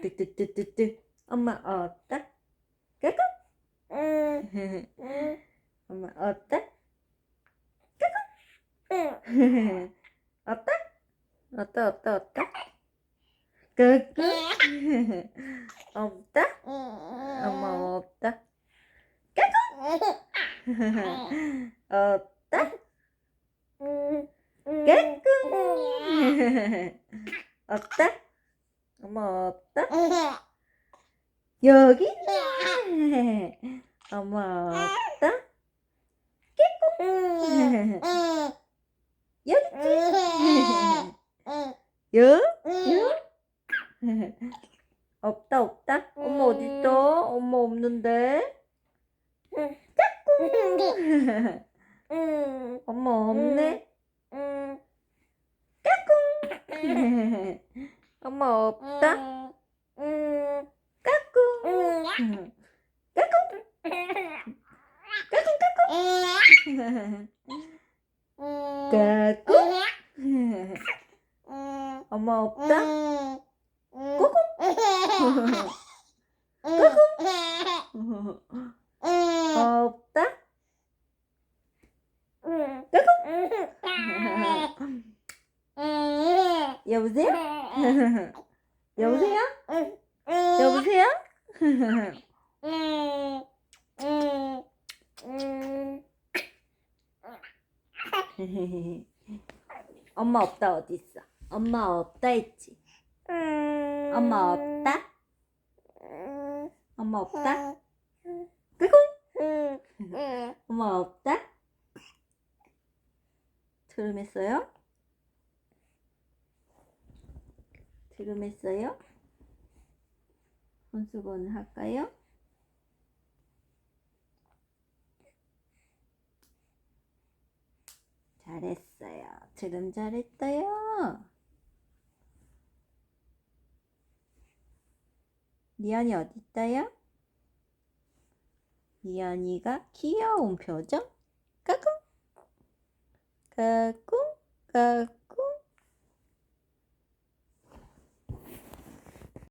뚜뚜뚜뚜뚜. 엄마 어따? 까꿍. 엄마 어따? 까꿍. 어따? 어따 어따 어따? 까꿍. 없다? 엄마 없다. 없다? 까꿍. 없다? 엄마 없다? 여기 있네. 엄마 없다? 여기 있지? 여? 여? 없다 없다? 엄마 어딨어? 엄마 없는데? 엄마 없네? 엄마 없다? 까꿍 까꿍 엄마 없다? 없다? 여보세요? 여보세요? 여보세요? 엄마 없다 어디 있어? 엄마 없다 했지? 엄마 없다? 엄마 없다? 엄마 없다? 트름했어요? 트름했어요? 손수건 할까요? 잘했어요. 트름 잘했어요. 미연이 어디 있어요? 미연이가 귀여운 표정? 까꿍 까꿍 까꿍